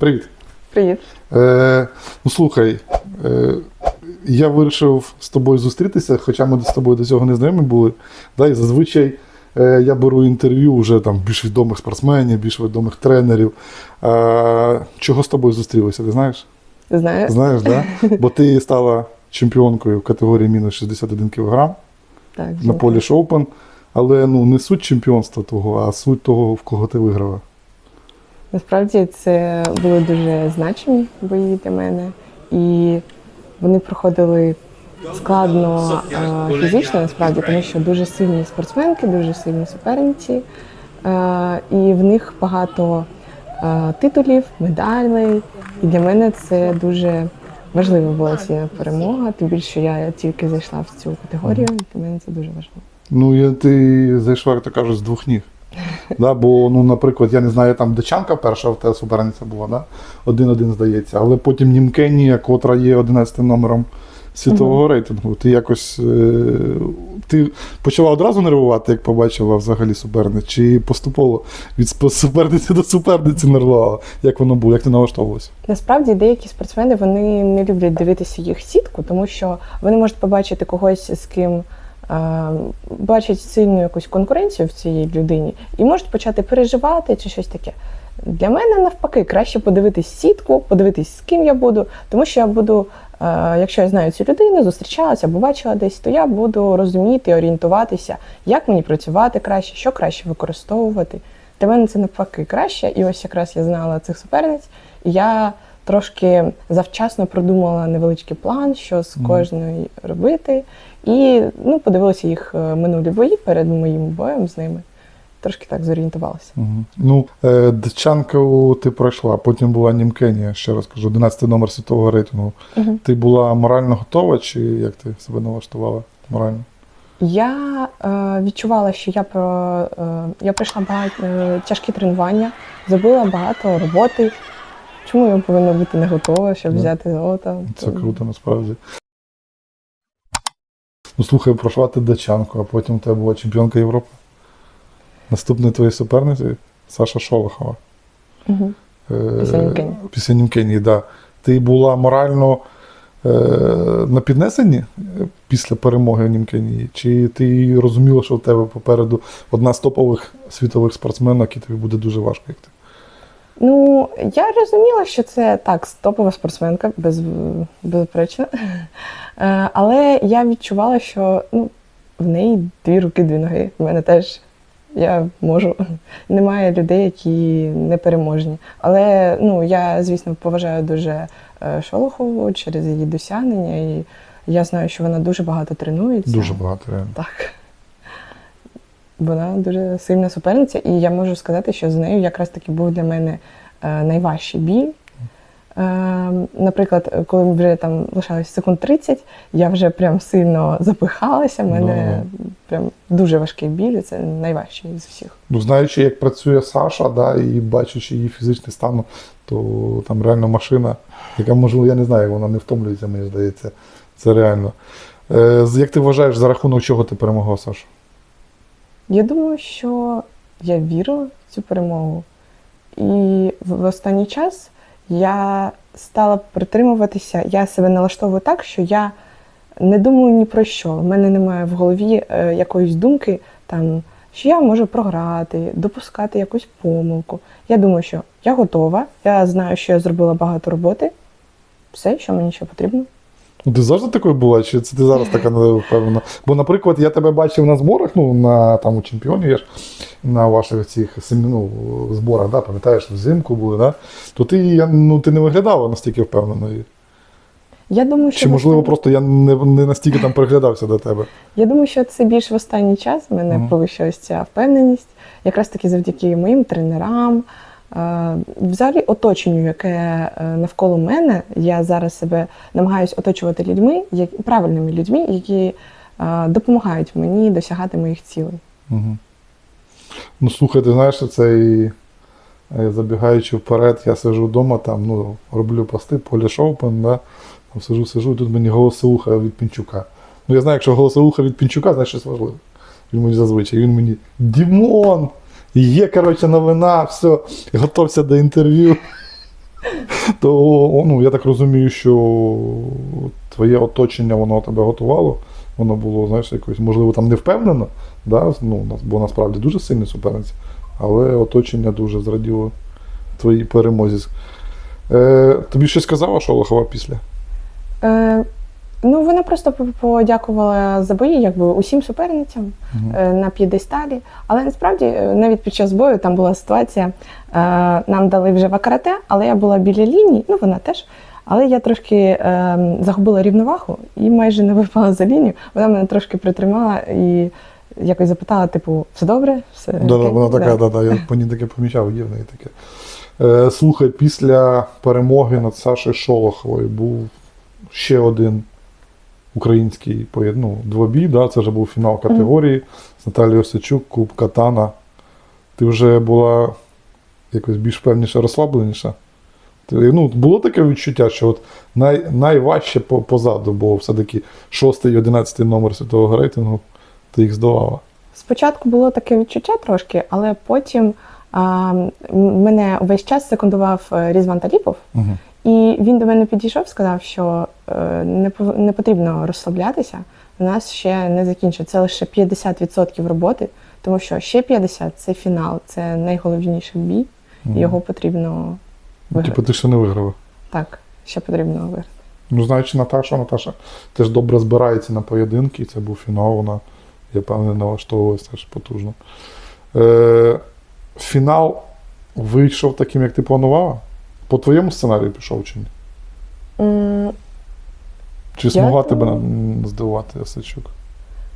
Привіт. Привіт. Е, ну слухай, е, я вирішив з тобою зустрітися, хоча ми з тобою до цього не знайомі були. Да, і зазвичай е, я беру інтерв'ю вже там більш відомих спортсменів, більш відомих тренерів. Е, чого з тобою зустрілися? Ти знаєш? Знаю. Знаєш, да? Бо ти стала чемпіонкою в категорії мінус 61 кг на знаю. полі Open. Але ну, не суть чемпіонства того, а суть того, в кого ти виграла. Насправді це були дуже значимі бої для мене, і вони проходили складно е, фізично, насправді, тому що дуже сильні спортсменки, дуже сильні суперниці, е, і в них багато е, титулів, медалей. І для мене це дуже важлива була ця перемога. Тим більше я тільки зайшла в цю категорію. Для мене це дуже важливо. Ну, я, ти зайшла, як то кажуть, з двох ніг. Да, бо, ну, наприклад, я не знаю, там Дечанка перша в тебе суперниця була, да? один-один здається, але потім Німкенія, котра є 11 номером світового рейтингу. Ти якось е, ти почала одразу нервувати, як побачила взагалі суперниць, чи поступово від суперниці до суперниці нервувала? Як воно було, як ти налаштовувалася? Насправді деякі спортсмени вони не люблять дивитися їх сітку, тому що вони можуть побачити когось, з ким бачать сильну якусь конкуренцію в цій людині, і можуть почати переживати чи щось таке. Для мене навпаки краще подивитись сітку, подивитись, з ким я буду, тому що я буду, е, якщо я знаю цю людину, зустрічалася або бачила десь, то я буду розуміти, орієнтуватися, як мені працювати краще, що краще використовувати. Для мене це навпаки краще. І ось якраз я знала цих суперниць, і я трошки завчасно продумала невеличкий план, що з кожної робити. І ну, подивилася їх е, минулі бої перед моїм боєм з ними. Трошки так зорієнтувалася. Угу. Ну, е, Дечанку ти пройшла, потім була Німкенія, ще раз кажу, 11 номер світового рейтингу. Мгм. Ти була морально готова, чи як ти себе налаштувала морально? Я е, відчувала, що я про е, я пройшла багато е, тяжкі тренування, зробила багато роботи. Чому я повинна бути не готова, щоб взяти золото? Це круто насправді. Ну, слухай, пройшла ти Дачанку, а потім у тебе була чемпіонка Європи. Наступний твоїй суперниці Саша Шолохова. Угу. Після Німкенії, да. Ти була морально е, на піднесенні після перемоги в Німкенії? Чи ти розуміла, що в тебе попереду одна з топових світових спортсменок, і тобі буде дуже важко, як ти? Ну, я розуміла, що це так, топова спортсменка, без, безперечно. Е, Але я відчувала, що ну, в неї дві руки, дві ноги. В мене теж я можу. Немає людей, які непереможні. Але ну, я, звісно, поважаю дуже е, Шолохову через її досягнення. І я знаю, що вона дуже багато тренується. Дуже багато реально. Так. Вона дуже сильна суперниця, і я можу сказати, що з нею якраз таки був для мене е, найважчий біль. Е, наприклад, коли вже там лишалось секунд 30, я вже прям сильно запихалася. в мене прям дуже важкий біль, і це найважчий з всіх. Ну, знаючи, як працює Саша, да, і бачачи її фізичний стан, то там реально машина, яка можливо, я не знаю, вона не втомлюється, мені здається. Це реально. Е, як ти вважаєш, за рахунок чого ти перемогла, Саша? Я думаю, що я вірила в цю перемогу. І в останній час я стала притримуватися, я себе налаштовую так, що я не думаю ні про що. В мене немає в голові е, якоїсь думки, там, що я можу програти, допускати якусь помилку. Я думаю, що я готова, я знаю, що я зробила багато роботи. Все, що мені ще потрібно. Ну, Ти завжди такою була, чи це ти зараз така не впевнена? Бо, наприклад, я тебе бачив на зборах, ну, на там у чемпіоні, я ж на ваших цих ну, зборах, да, пам'ятаєш, взимку були, да? то ти, я, ну, ти не виглядала настільки впевненою. Я думаю, що Чи можливо останній- просто я не, не настільки там приглядався до тебе? Я думаю, що це більш в останній час в мене Мгм. повищилась ця впевненість, якраз таки завдяки моїм тренерам. Е, Взагалі оточенню, яке е, навколо мене, я зараз себе намагаюся оточувати людьми, як- правильними людьми, які е, допомагають мені досягати моїх цілей. Угу. Ну, слухай, ти знаєш, цей, е, забігаючи вперед, я сижу вдома, там, ну, роблю пости, полі шоупен, да? там сижу, сижу, і тут мені голосовуха від Пінчука. Ну, я знаю, якщо голосовуха від Пінчука, значить щось важливе. Він мені зазвичай. Він мені Дімон! Є, коротше, новина, все, готовся до інтерв'ю. То ну, я так розумію, що твоє оточення воно тебе готувало. Воно було, знаєш, якось, можливо, там не впевнено, да? ну, бо насправді дуже сильні суперниці, але оточення дуже зраділо твоїй перемозі. Е, тобі щось казала Шолохова після? Е, ну, вона просто подякувала за бої, якби усім суперницям е, на п'єдесталі. Але насправді е, навіть під час бою там була ситуація. Е, нам дали вже вакарате, але я була біля лінії, ну вона теж. Але я трошки е, загубила рівновагу і майже не випала за лінію. Вона мене трошки притримала і якось запитала: типу, все добре? Все Да, окей?» вона така, Да. да. Да, я по ній таке помічав, є в неї таке. Е, слухай, після перемоги над Сашою Шолоховою був ще один український ну, двобій, да, це вже був фінал категорії з Наталією Осичук, Куб Катана. Ти вже була якось більш певніше розслабленіша. Ти, ну, було таке відчуття, що от най, найважче по, позаду, бо все-таки шостий і одинадцятий номер світового рейтингу ти їх здолала. Спочатку було таке відчуття трошки, але потім а, мене увесь час секундував е, Різван Таліпов, Угу. І він до мене підійшов, сказав, що е, не, не потрібно розслаблятися. У нас ще не закінчить. Це лише 50% роботи, тому що ще 50% це фінал, це найголовніший бій, і його потрібно виграти. Типу, ти ще не виграла. Так, ще потрібно виграти. Ну, знаючи Наташу, Наташа теж добре збирається на поєдинки, і це був фінал, вона, я певний, налаштовувалась теж потужно. Е, фінал вийшов таким, як ти планувала? По твоєму сценарію пішов чи ні? Чи змогла тебе думаю- здивувати Осадчук?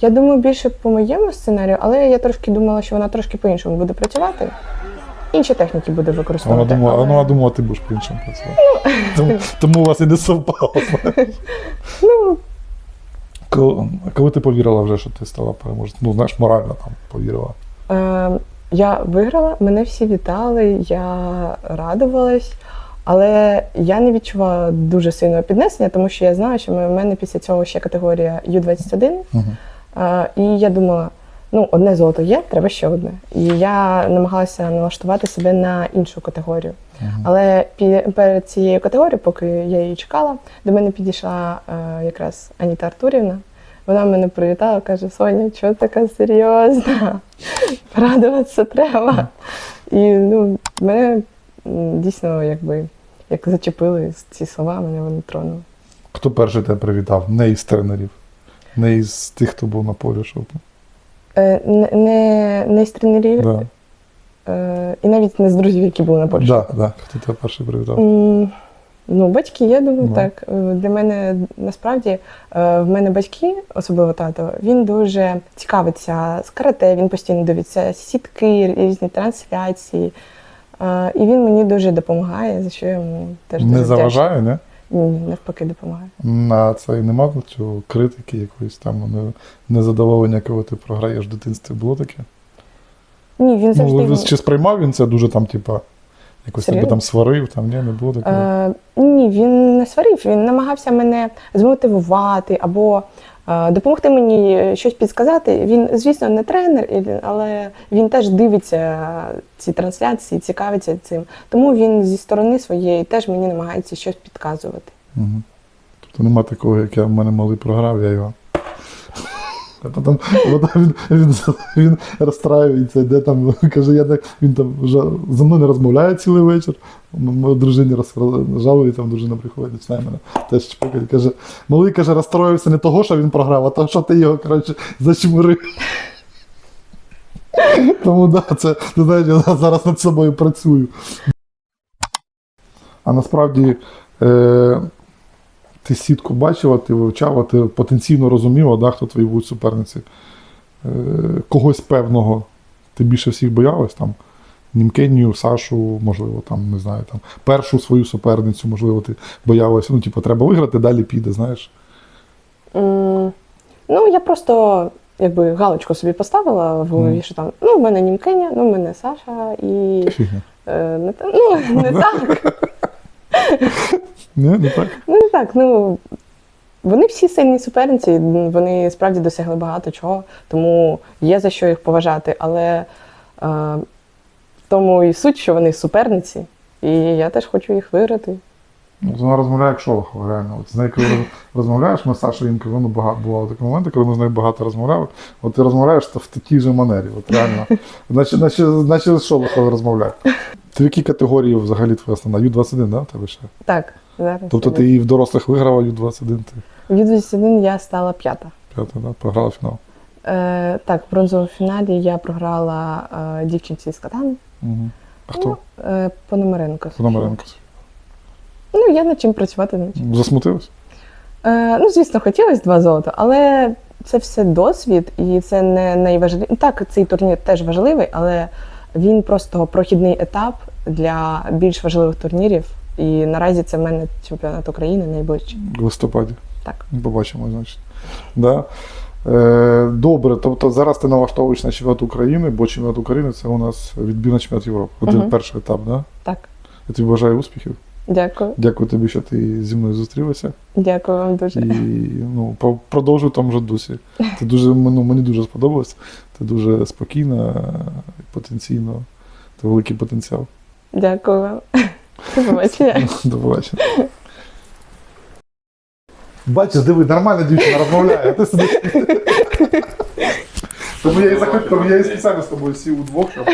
Я думаю, більше по моєму сценарію, але я трошки думала, що вона трошки по-іншому буде працювати. Інші техніки буде Вона думала, але- вона думала, ти будеш по-іншому працювати. Тому, тому у вас і не совпало. Ну, Коли, коли ти повірила вже, що ти стала переможцем? Ну, знаєш, морально там повірила. Е, я виграла, мене всі вітали, я радувалась, але я не відчувала дуже сильного піднесення, тому що я знала, що в мене після цього ще категорія Ю-21. Угу. Е, і я думала, ну, одне золото є, треба ще одне. І я намагалася налаштувати себе на іншу категорію. Але перед цією категорією, поки я її чекала, до мене підійшла е, якраз Аніта Артурівна. Вона мене привітала, каже: Соня, чого така серйозна? Порадуватися треба. І ну, мене дійсно якби як зачепили ці слова, мене вони тронули. Хто перший тебе привітав? Не із тренерів, не із тих, хто був на полі шопу. Е, не, не, не з тренерів, Да. е, і навіть не з друзів, які були на Польщі. Да, да. Хто тебе перший привітав? Ну, батьки, я думаю, Ну. так. Е, Для мене насправді е, в мене батьки, особливо тато, він дуже цікавиться з карате, він постійно дивиться сітки, різні трансляції. Е, І він мені дуже допомагає, за що я йому теж Не вдячна. заважає, не? Ні, навпаки, допомагає. На це і нема цього критики якоїсь там незадоволення, коли ти програєш в дитинстві. Було таке? Ні, він завжди. Ну, чи сприймав він це дуже там, типа, якось тебе там сварив, там ні, не було такого. Е, ні, він не сварив, він намагався мене змотивувати або е, допомогти мені щось підсказати. Він, звісно, не тренер, але він теж дивиться ці трансляції, цікавиться цим. Тому він зі сторони своєї теж мені намагається щось підказувати. Угу. Тобто нема такого, як я в мене малий програв, я його. А потім, він, він, він розстраюється, йде там, каже, я так, він там вже за мною не розмовляє цілий вечір. М- Моїй дружині роз- жалує, там дружина приходить, починає мене теж чпокати. Каже, малий каже, розстроївся не того, що він програв, а того, що ти його коротше, зачмирив. Тому да, це ти знаєш, я зараз над собою працюю. А насправді е, ти сітку бачила, ти вивчала, ти потенційно розуміла, да, хто твої будуть суперниці. Е, когось певного ти більше всіх боялась там. Німкенію, Сашу, можливо, там, не знаю, там, першу свою суперницю, можливо, ти боялася. Ну, типу, треба виграти, далі піде, знаєш. М, Ну, я просто якби галочку собі поставила в голові, Мгм. що там ну, в мене Німкеня, ну, в мене Саша і Фігня. е, не, ну, не так. Не, не так. Ну не так, ну вони всі сильні суперниці, вони справді досягли багато чого, тому є за що їх поважати. Але е, в тому і суть, що вони суперниці, і я теж хочу їх виграти. От Вона розмовляє як Шолохова, реально. От з нею, коли розмовляєш, ми з Сашою інколи ну, багато бували такі моменти, коли ми з нею багато розмовляли. От ти розмовляєш в такій же манері. От реально. Наче, наче, наче з Шолоховою розмовляє. Ти в якій категорії взагалі твоя основна? Ю-21, да? в Тебе ще? Так, зараз. Тобто ти і в дорослих виграла Ю-21, ти В Ю-21 я стала п'ята. п'ята, да? програла фінал. Е, так, в бронзовому фіналі я програла е, дівчинці з Катану. Угу. А хто? Ну, е, Пономаренко. Пономаренко. Ну, я над чим працювати над чим. Засмутилась? Е, ну, звісно, хотілося два золота, але це все досвід, і це не найважливіше. Так, цей турнір теж важливий, але він просто прохідний етап для більш важливих турнірів. І наразі це в мене чемпіонат України найближчий. В листопаді. Так. Побачимо, значить. Да? Е, добре, тобто зараз ти налаштовуєш на чемпіонат України, бо чемпіонат України це у нас відбір на чемпіонат Європи. Один Мгм. перший етап, да? Так, Я тобі бажаю успіхів. дякую. Дякую тобі, що ти зі мною зустрілася. Дякую вам дуже. І ну, продовжуй тому же дусі. Ти дуже, ну, мені дуже сподобалось. Ти дуже спокійна, потенційно, та великий потенціал. Дякую вам. До побачення. До побачення. Бачиш, диви, нормальна дівчина розмовляє, а ти сидиш. Тому я і захотів, тому я і спеціально з тобою сів удвох, щоб